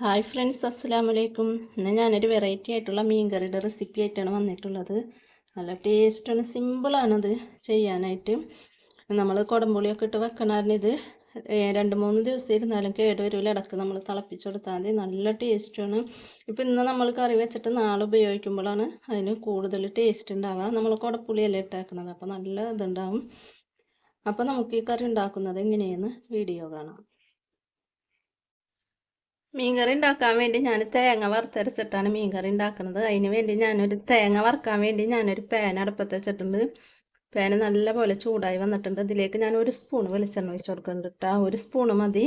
Hi friends അസ്സലാം വലൈക്കും ഇന്ന് ഞാനൊരു വെറൈറ്റി ആയിട്ടുള്ള മീൻ കറിയുടെ റെസിപ്പി ആയിട്ടാണ് വന്നിട്ടുള്ളത്. നല്ല ടേസ്റ്റാണ് സിമ്പിളാണത് ചെയ്യാനായിട്ട്. നമ്മൾ കുടംപുളിയൊക്കെ ഇട്ട് വെക്കണമായിരുന്നു ഇത്. രണ്ട് മൂന്ന് ദിവസം ഇരുന്നാലും കേടുവരില്ല ഇടയ്ക്ക് നമ്മൾ തിളപ്പിച്ചെടുത്താൽ മതി. നല്ല ടേസ്റ്റാണ് ഇപ്പം ഇന്ന് നമ്മൾ കറി വെച്ചിട്ട് നാളെ ഉപയോഗിക്കുമ്പോഴാണ് അതിന് കൂടുതൽ ടേസ്റ്റ് ഉണ്ടാവുക. നമ്മൾ കുടപ്പുളിയല്ലേ ഇട്ടാക്കണത്. അപ്പോൾ നല്ല ഇതുണ്ടാവും. അപ്പോൾ നമുക്ക് ഈ കറി ഉണ്ടാക്കുന്നത് എങ്ങനെയെന്ന് വീഡിയോ കാണാം. മീൻകറി ഉണ്ടാക്കാൻ വേണ്ടി ഞാൻ തേങ്ങ വറുത്തരച്ചിട്ടാണ് മീൻകറി ഉണ്ടാക്കുന്നത്. അതിന് വേണ്ടി ഞാനൊരു തേങ്ങ വറുക്കാൻ വേണ്ടി ഞാനൊരു പാൻ അടുപ്പത്ത് വെച്ചിട്ടുണ്ട്. പാൻ നല്ലപോലെ ചൂടായി വന്നിട്ടുണ്ട്. ഇതിലേക്ക് ഞാൻ ഒരു സ്പൂൺ വെളിച്ചെണ്ണ ഒഴിച്ചു കൊടുക്കുന്നുണ്ട് കേട്ടോ ഒരു സ്പൂണ് മതി.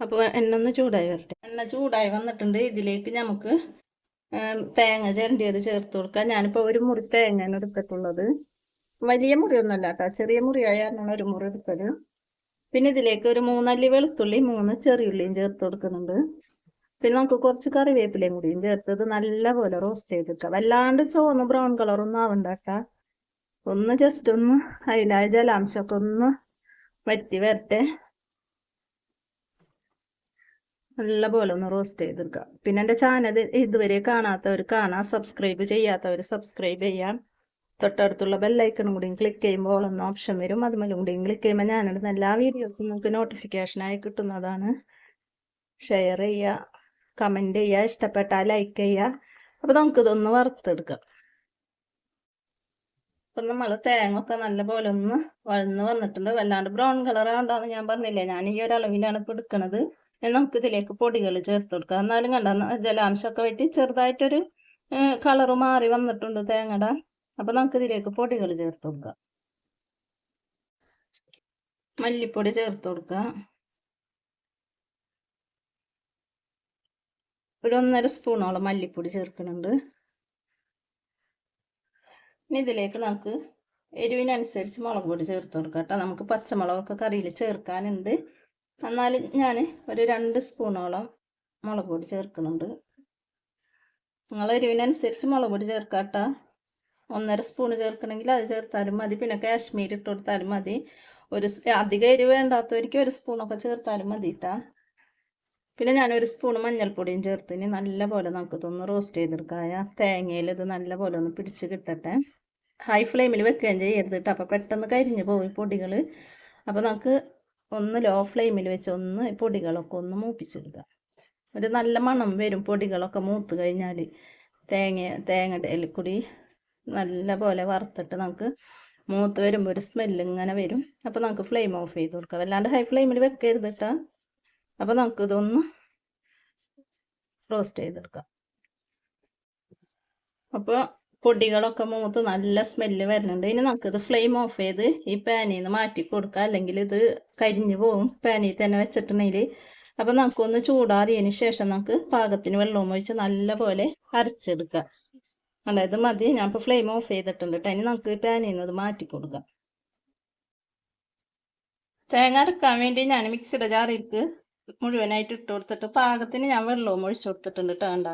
അപ്പോൾ എണ്ണ ഒന്ന് ചൂടായി വരട്ടെ. എണ്ണ ചൂടായി വന്നിട്ടുണ്ട്. ഇതിലേക്ക് നമുക്ക് തേങ്ങ ചിരണ്ടിയത് ചേർത്ത് കൊടുക്കാം. ഞാനിപ്പോൾ ഒരു മുറി തേങ്ങയാണ് എടുത്തിട്ടുള്ളത്. വലിയ മുറിയൊന്നുമല്ല കേട്ടോ ചെറിയ മുറിയായാണ് ഒരു മുറി എടുത്തത്. പിന്നെ ഇതിലേക്ക് ഒരു മൂന്നല്ലി വെളുത്തുള്ളി മൂന്ന് ചെറിയുള്ളിയും ചേർത്ത് കൊടുക്കുന്നുണ്ട്. പിന്നെ നമുക്ക് കുറച്ച് കറിവേപ്പിലയും കൂടിയും ചേർത്തത് നല്ലപോലെ റോസ്റ്റ് ചെയ്തിട്ട് വല്ലാണ്ട് ചുവന്ന് ബ്രൗൺ കളറൊന്നും ആവണ്ട ഒന്ന് ജസ്റ്റ് ഒന്ന് അതിലായ ജലാംശമൊക്കെ ഒന്ന് വറ്റി വരട്ടെ. നല്ല പോലെ ഒന്ന് റോസ്റ്റ് ചെയ്തെടുക്കുക പിന്നെ എന്റെ ചാനൽ ഇതുവരെ കാണാത്തവർ കാണാം. സബ്സ്ക്രൈബ് ചെയ്യാത്തവർ സബ്സ്ക്രൈബ് ചെയ്യാം. തൊട്ടടുത്തുള്ള ബെല്ലൈക്കണും കൂടി ക്ലിക്ക് ചെയ്യുമ്പോൾ ഒന്ന് ഓപ്ഷൻ വരും. അതുമല്ലും കൂടിയും ക്ലിക്ക് ചെയ്യുമ്പോൾ ഞാനിടുന്ന എല്ലാ വീഡിയോസും നിങ്ങൾക്ക് നോട്ടിഫിക്കേഷനായി കിട്ടുന്നതാണ് ഷെയർ ചെയ്യുക കമന്റ് ചെയ്യുക ഇഷ്ടപ്പെട്ടാൽ ലൈക്ക് ചെയ്യുക. അപ്പോൾ നമുക്കിതൊന്ന് വറുത്തെടുക്കാം. അപ്പം നമ്മൾ തേങ്ങ ഒക്കെ നല്ലപോലെ ഒന്ന് വഴന്ന് വന്നിട്ടുണ്ട്. വല്ലാണ്ട് ബ്രൗൺ കളർ ആണ്ടാന്ന് ഞാൻ പറഞ്ഞില്ലേ? ഞാൻ ഈ ഒരു അളവിലാണ് ഇപ്പോൾ എടുക്കുന്നത് നമുക്ക് ഇതിലേക്ക് പൊടികൾ ചേർത്ത് കൊടുക്കാം. എന്നാലും കണ്ട ജലാംശമൊക്കെ വെട്ടി ചെറുതായിട്ടൊരു കളറ് മാറി വന്നിട്ടുണ്ട് തേങ്ങയുടെ. അപ്പൊ നമുക്ക് ഇതിലേക്ക് പൊടികൾ ചേർത്ത് കൊടുക്കാം. മല്ലിപ്പൊടി ചേർത്ത് കൊടുക്കുക ഒരു ഒന്നര സ്പൂണോളം മല്ലിപ്പൊടി ചേർക്കുന്നുണ്ട്. ഇനി ഇതിലേക്ക് നമുക്ക് എരിവിനനുസരിച്ച് മുളക് പൊടി ചേർത്ത് കൊടുക്കാം കേട്ടോ. നമുക്ക് പച്ചമുളകൊക്കെ കറിയിൽ ചേർക്കാനുണ്ട്. എന്നാൽ ഞാൻ ഒരു രണ്ട് സ്പൂണോളം മുളക് പൊടി ചേർക്കുന്നുണ്ട്. നിങ്ങൾ എരിവിനനുസരിച്ച് മുളക് പൊടി ചേർക്കാം കേട്ടോ. ഒന്നര സ്പൂൺ ചേർക്കണമെങ്കിൽ അത് ചേർത്താലും മതി. പിന്നെ കാശ്മീർ ഇട്ട് കൊടുത്താലും മതി. ഒരു അധികം എരിവ് വേണ്ടാത്തവർക്ക് ഒരു സ്പൂണൊക്കെ ചേർത്താലും മതി ഇട്ടാ പിന്നെ ഞാൻ ഒരു സ്പൂൺ മഞ്ഞൾപ്പൊടിയും ചേർത്തിന് നല്ല പോലെ നമുക്ക് ഇതൊന്ന് റോസ്റ്റ് ചെയ്തെടുക്കാം തേങ്ങയിൽ ഇത് നല്ല പോലെ ഒന്ന് പിടിച്ച് കിട്ടട്ടെ. ഹൈ ഫ്ലെയിമിൽ വെക്കുകയും ചെയ്യരുത് കേട്ടോ അപ്പോൾ പെട്ടെന്ന് കരിഞ്ഞു പോയി പൊടികൾ അപ്പോൾ നമുക്ക് ഒന്ന് ലോ ഫ്ലെയിമിൽ വെച്ച് ഒന്ന് പൊടികളൊക്കെ ഒന്ന് മൂപ്പിച്ചെടുക്കുക ഒരു നല്ല മണം വരും പൊടികളൊക്കെ മൂത്ത് കഴിഞ്ഞാൽ തേങ്ങ തേങ്ങയുടെ കൂടി നല്ല പോലെ വറുത്തിട്ട് നമുക്ക് മൂത്ത് വരുമ്പോൾ ഒരു സ്മെല്ല് ഇങ്ങനെ വരും. അപ്പോൾ നമുക്ക് ഫ്ലെയിം ഓഫ് ചെയ്ത് കൊടുക്കാം. അല്ലാണ്ട് ഹൈ ഫ്ലെയിമിൽ വെക്കരുത് കേട്ടോ അപ്പോൾ നമുക്ക് ഇതൊന്ന് റോസ്റ്റ് ചെയ്തെടുക്കാം. അപ്പോൾ പൊടികളൊക്കെ മൂത്ത് നല്ല സ്മെല്ല് വരുന്നുണ്ട്. ഇനി നമുക്കിത് ഫ്ലെയിം ഓഫ് ചെയ്ത് ഈ പാനിൽ നിന്ന് മാറ്റി കൊടുക്കാം. അല്ലെങ്കിൽ ഇത് കരിഞ്ഞു പോകും പാനിൽ തന്നെ വെച്ചിട്ടുണ്ടെങ്കിൽ അപ്പം നമുക്കൊന്ന് ചൂടാറിയതിന് ശേഷം നമുക്ക് പാകത്തിന് വെള്ളവും ഒഴിച്ച് നല്ല പോലെ അരച്ചെടുക്കാം. അല്ല ഇത് മതി ഞാൻ ഇപ്പോൾ ഫ്ലെയിം ഓഫ് ചെയ്തിട്ടുണ്ട് കേട്ടോ ഇനി നമുക്ക് പാനിൽ നിന്ന് മാറ്റി കൊടുക്കാം. തേങ്ങ അരക്കാൻ വേണ്ടി ഞാൻ മിക്സിയുടെ ജാറിലേക്ക് മുഴുവനായിട്ട് ഇട്ട് കൊടുത്തിട്ട് പാകത്തിന് ഞാൻ വെള്ളവും ഒഴിച്ചു കൊടുത്തിട്ടുണ്ട് കേട്ടോ കണ്ട.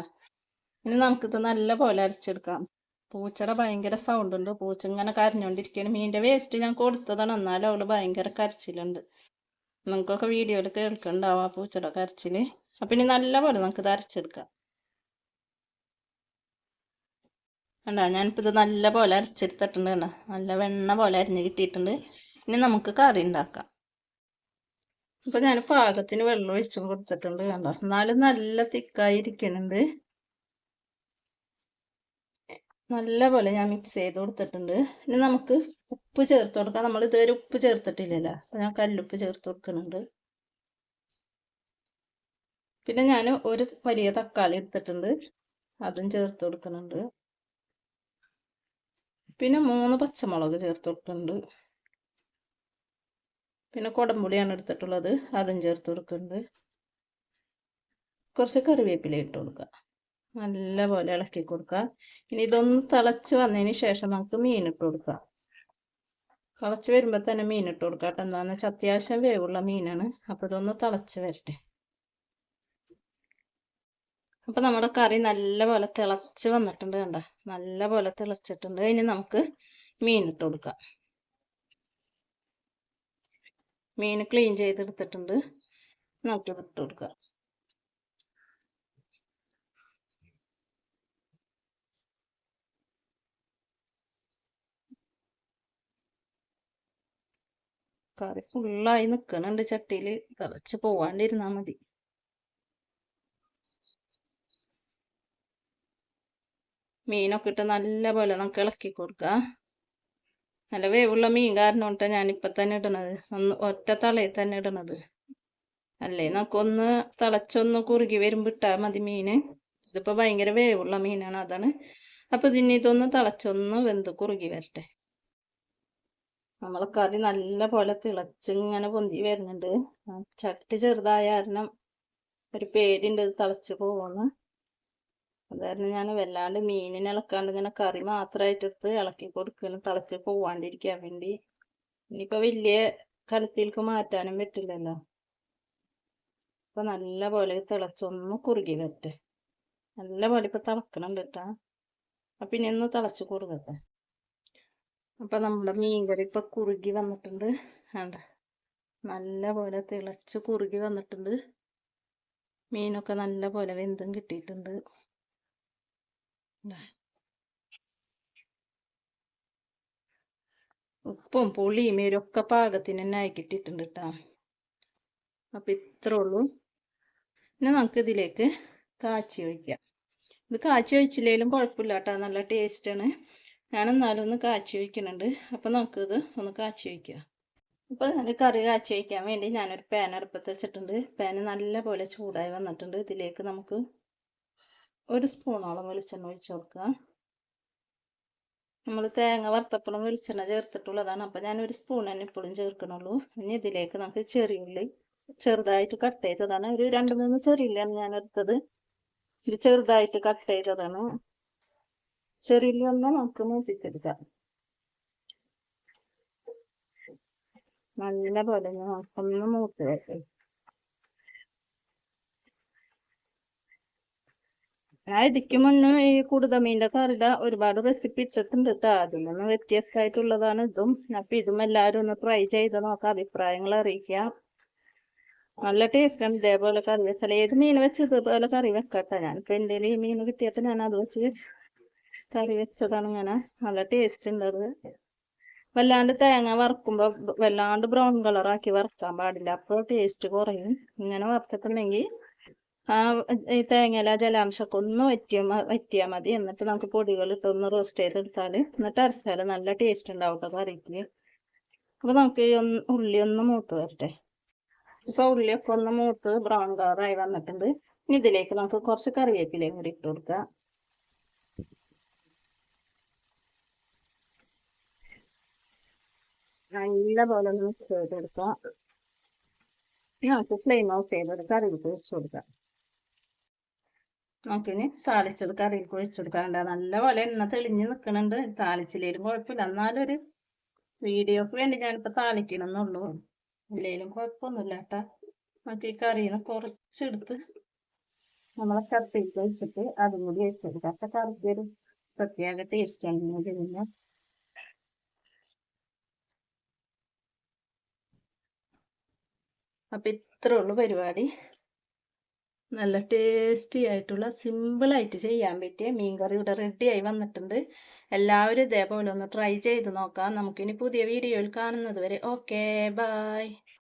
ഇനി നമുക്കിത് നല്ല പോലെ അരച്ചെടുക്കാം. പൂച്ചയുടെ ഭയങ്കര സൗണ്ട് ഉണ്ട്. പൂച്ച ഇങ്ങനെ കരഞ്ഞുകൊണ്ടിരിക്കുകയാണ് മീന്റെ വേസ്റ്റ് ഞാൻ കൊടുത്തതാണ്. എന്നാലും അവൾ ഭയങ്കര കരച്ചിലുണ്ട്. നിങ്ങൾക്കൊക്കെ വീഡിയോയിൽ കേൾക്കണ്ടാവും ആ പൂച്ചയുടെ കരച്ചിൽ അപ്പം ഇനി നല്ല പോലെ നമുക്കിത് അരച്ചെടുക്കാം. കണ്ടോ ഞാനിപ്പോൾ ഇത് നല്ല പോലെ അരച്ചെടുത്തിട്ടുണ്ട് കണ്ടോ. നല്ല വെണ്ണ പോലെ അരിഞ്ഞ് കിട്ടിയിട്ടുണ്ട്. ഇനി നമുക്ക് കറി ഉണ്ടാക്കാം. ഇപ്പം ഞാൻ പാകത്തിന് വെള്ളം ഒഴിച്ചു കൊടുത്തിട്ടുണ്ട് കണ്ടോ. എന്നാലും നല്ല തിക്കായി ഇരിക്കുന്നുണ്ട്. നല്ല പോലെ ഞാൻ മിക്സ് ചെയ്ത് കൊടുത്തിട്ടുണ്ട്. ഇനി നമുക്ക് ഉപ്പ് ചേർത്ത് കൊടുക്കാം. നമ്മൾ ഇതുവരെ ഉപ്പ് ചേർത്തിട്ടില്ലല്ലോ. അപ്പം ഞാൻ കല്ലുപ്പ് ചേർത്ത് കൊടുക്കുന്നുണ്ട്. പിന്നെ ഞാൻ ഒരു വലിയ തക്കാളി എടുത്തിട്ടുണ്ട്. അതും ചേർത്ത് കൊടുക്കുന്നുണ്ട്. പിന്നെ മൂന്ന് പച്ചമുളക് ചേർത്ത് കൊടുക്കുന്നുണ്ട് പിന്നെ കുടംപുളിയാണ് എടുത്തിട്ടുള്ളത് അതും ചേർത്ത് കൊടുക്കുന്നുണ്ട്. കുറച്ച് കറിവേപ്പില ഇട്ട് കൊടുക്കുക. നല്ല പോലെ ഇളക്കി കൊടുക്കുക. ഇനി ഇതൊന്ന് തിളച്ച് വന്നതിന് ശേഷം നമുക്ക് മീൻ ഇട്ട് കൊടുക്കാം. തിളച്ച് വരുമ്പോൾ തന്നെ മീൻ ഇട്ട് കൊടുക്കാം കേട്ടോ. എന്താണെന്ന് വെച്ചാൽ അത്യാവശ്യം വേവുള്ള മീനാണ്. അപ്പോൾ ഇതൊന്ന് തിളച്ച് വരട്ടെ. അപ്പോൾ നമ്മുടെ കറി നല്ലപോലെ തിളച്ച് വന്നിട്ടുണ്ട് കണ്ട? നല്ലപോലെ തിളച്ചിട്ടുണ്ട്. ഇനി നമുക്ക് മീൻ ഇട്ട് കൊടുക്കാം. മീൻ ക്ലീൻ ചെയ്തെടുത്തിട്ടുണ്ട്. നമുക്ക് ഇട്ട് കൊടുക്കാം. കറി ഫുള്ളായി നിൽക്കണുണ്ട് ചട്ടിയിൽ തിളച്ച് പോവാണ്ടിരുന്നാൽ മതി. മീനൊക്കെ ഇട്ട് നല്ല പോലെ നമുക്ക് ഇളക്കി കൊടുക്കുക നല്ല വേവുള്ള മീൻ കാരണം കൊണ്ടാ ഞാനിപ്പൊ തന്നെ ഇടണത്. ഒന്ന് ഒറ്റ തളയിൽ തന്നെ ഇടണത്. അല്ലേ? നമുക്കൊന്ന് തിളച്ചൊന്ന് കുറുകി വരുമ്പോ ഇട്ടാ മതി മീന് ഇതിപ്പോ ഭയങ്കര വേവുള്ള മീനാണ് അതാണ്. അപ്പൊ ഇതിന് ഇതൊന്ന് തിളച്ചൊന്ന് വെന്ത് കുറുകി വരട്ടെ. നമ്മളെ കറി നല്ല പോലെ തിളച്ചിങ്ങനെ പൊന്തി വരുന്നുണ്ട്. ചട്ടി ചെറുതായ കാരണം ഒരു പേടിയുണ്ട് ഇത് തിളച്ച് അതായിരുന്നു ഞാൻ വല്ലാണ്ട് മീനിനെ ഇളക്കാണ്ട് ഇങ്ങനെ കറി മാത്രമായിട്ട് എടുത്ത് ഇളക്കി കൊടുക്കണം തിളച്ച് പോവാണ്ടിരിക്കാൻ വേണ്ടി. ഇനിയിപ്പോ വലിയ കലത്തിലേക്ക് മാറ്റാനും പറ്റില്ലല്ലോ. അപ്പൊ നല്ല പോലെ തിളച്ചൊന്ന് കുറുകി വരട്ടെ. നല്ല പോലെ ഇപ്പൊ തിളക്കണം കേട്ടാ. അപ്പൊ ഇനി ഒന്ന് തിളച്ച് കുറുകട്ടെ. അപ്പൊ നമ്മുടെ മീൻകറി ഇപ്പൊ കുറുകി വന്നിട്ടുണ്ട്. വേണ്ട നല്ല പോലെ തിളച്ച് കുറുകി വന്നിട്ടുണ്ട്. മീനൊക്കെ നല്ല പോലെ വെന്തും കിട്ടിയിട്ടുണ്ട്. ഉപ്പും പുളിയും ഒക്കെ പാകത്തിന് തന്നെ ആയി കിട്ടിയിട്ടുണ്ട് കേട്ടോ അപ്പൊ ഇത്രേ ഉള്ളൂ. ഇനി നമുക്ക് ഇതിലേക്ക് കാച്ചി ഒഴിക്കാം. ഇത് കാച്ചി ഒഴിച്ചില്ലെങ്കിലും കുഴപ്പമില്ല കേട്ടോ നല്ല ടേസ്റ്റാണ് ഞാൻ എന്നാലും ഒന്ന് കാച്ചി ഒഴിക്കുന്നുണ്ട്. അപ്പം നമുക്കിത് ഒന്ന് കാച്ചി ഒഴിക്കാം. അപ്പോൾ ഞാൻ കറി കാച്ചി വയ്ക്കാൻ വേണ്ടി ഞാനൊരു പാൻ അടുപ്പത്ത് വെച്ചിട്ടുണ്ട്. പാൻ നല്ല പോലെ ചൂടായി വന്നിട്ടുണ്ട്. ഇതിലേക്ക് നമുക്ക് ഒരു സ്പൂണോളം വെളിച്ചെണ്ണ ഒഴിച്ചു കൊടുക്കുക. നമ്മൾ തേങ്ങ വറുത്തപ്പളം വെളിച്ചെണ്ണ ചേർത്തിട്ടുള്ളതാണ്. അപ്പം ഒരു സ്പൂൺ തന്നെ ഇപ്പോഴും ചേർക്കണുള്ളൂ. ഇനി ഇതിലേക്ക് നമുക്ക് ചെറിയുള്ളി ചെറുതായിട്ട് കട്ട് ചെയ്തതാണ്. ഒരു രണ്ട് മൂന്ന് ചെറിയുള്ളിയാണ് ഞാൻ എടുത്തത്. ഇത് ചെറുതായിട്ട് കട്ട് ചെയ്തതാണ്. ചെറിയുള്ളി ഒന്ന് നമുക്ക് മൂപ്പിച്ചെടുക്കാം. നല്ല പോലെ നമുക്കൊന്ന് മൂത്ത് വെക്കാം ഞാൻ ഇതിക്ക് മുന്നേ ഈ കുടുതമീന്റെ കറിയുടെ ഒരുപാട് റെസിപ്പി ഇട്ടിട്ടുണ്ട് കേട്ടോ അതിൽ നിന്ന് വ്യത്യസ്തമായിട്ടുള്ളതാണ് ഇതും. അപ്പൊ ഇതും എല്ലാവരും ഒന്ന് ട്രൈ ചെയ്ത് നോക്കാം അഭിപ്രായങ്ങൾ അറിയിക്കാം നല്ല ടേസ്റ്റാണ് ഇതേപോലെ കറി വെച്ചാൽ. ഏത് മീൻ വെച്ച് ഇതേപോലെ കറി വെക്കട്ടെ? ഞാനിപ്പോ എന്റെ ഈ മീൻ കിട്ടിയപ്പോൾ ഞാൻ അത് വെച്ച് കറി വെച്ചതാണ് ഇങ്ങനെ. നല്ല ടേസ്റ്റ് ഉണ്ട് അത്. വല്ലാണ്ട് തേങ്ങ വറുക്കുമ്പോൾ വല്ലാണ്ട് ബ്രൗൺ കളറാക്കി വറുക്കാൻ പാടില്ല. അപ്പോൾ ടേസ്റ്റ് കുറയും. ഇങ്ങനെ വറുത്തിട്ടുണ്ടെങ്കിൽ ആ ഈ തേങ്ങയിലെ ജലാംശമൊക്കെ ഒന്ന് വറ്റിയ വറ്റിയാൽ മതി. എന്നിട്ട് നമുക്ക് പൊടികൾ ഇട്ട് ഒന്ന് റോസ്റ്റ് ചെയ്തെടുത്താൽ എന്നിട്ട് അരച്ചാൽ നല്ല ടേസ്റ്റ് ഉണ്ടാവും കേട്ടോ കറിക്ക്. അപ്പോൾ നമുക്ക് ഒന്ന് ഉള്ളി ഒന്ന് മൂത്ത് വരട്ടെ. ഇപ്പോൾ ഉള്ളിയൊക്കെ ഒന്ന് മൂത്ത് ബ്രൗൺ കളറായി വന്നിട്ടുണ്ട്. ഇനി ഇതിലേക്ക് നമുക്ക് കുറച്ച് കറിവേപ്പിലയും കൂടി ഇട്ട് കൊടുക്കാം. നല്ല പോലെ ഒന്ന് മിക്സ് ചെയ്തെടുക്കാം. നമുക്ക് ഫ്ലെയിം ഓഫ് ചെയ്തെടുക്കാം കറിയിലേക്ക് ഒഴിച്ചു കൊടുക്കാം. നമുക്കിനി താളിച്ചത് കറിയിലേക്ക് ഒഴിച്ചു കൊടുക്കാണ്ട് നല്ലപോലെ എണ്ണ തെളിഞ്ഞ് നിൽക്കുന്നുണ്ട് താളിച്ചില്ലേലും കുഴപ്പമില്ല. എന്നാലൊരു വീഡിയോക്ക് വേണ്ടി ഞാനിപ്പോൾ താളിക്കണമെന്നുള്ളൂ ഇല്ലേലും കുഴപ്പമൊന്നുമില്ല കേട്ടാ. നമുക്ക് ഈ കറിയിൽ കുറച്ചെടുത്ത് നമ്മളെ കത്തിയിൽ കഴിച്ചിട്ട് അതും കൂടി കഴിച്ചെടുക്കാം അപ്പം കറിക്ക് ഒരു പ്രത്യേക ടേസ്റ്റ് ടേസ്റ്റാണ് കഴിഞ്ഞാൽ അപ്പം ഇത്രേ ഉള്ളൂ പരിപാടി. നല്ല ടേസ്റ്റി ആയിട്ടുള്ള സിമ്പിളായിട്ട് ചെയ്യാൻ പറ്റിയ മീൻ കറി ഇവിടെ റെഡി ആയി വന്നിട്ടുണ്ട്. എല്ലാവരും ഇതേപോലെ ഒന്ന് ട്രൈ ചെയ്ത് നോക്കാം. നമുക്കിനി പുതിയ വീഡിയോയിൽ കാണുന്നത് വരെ. Okay bye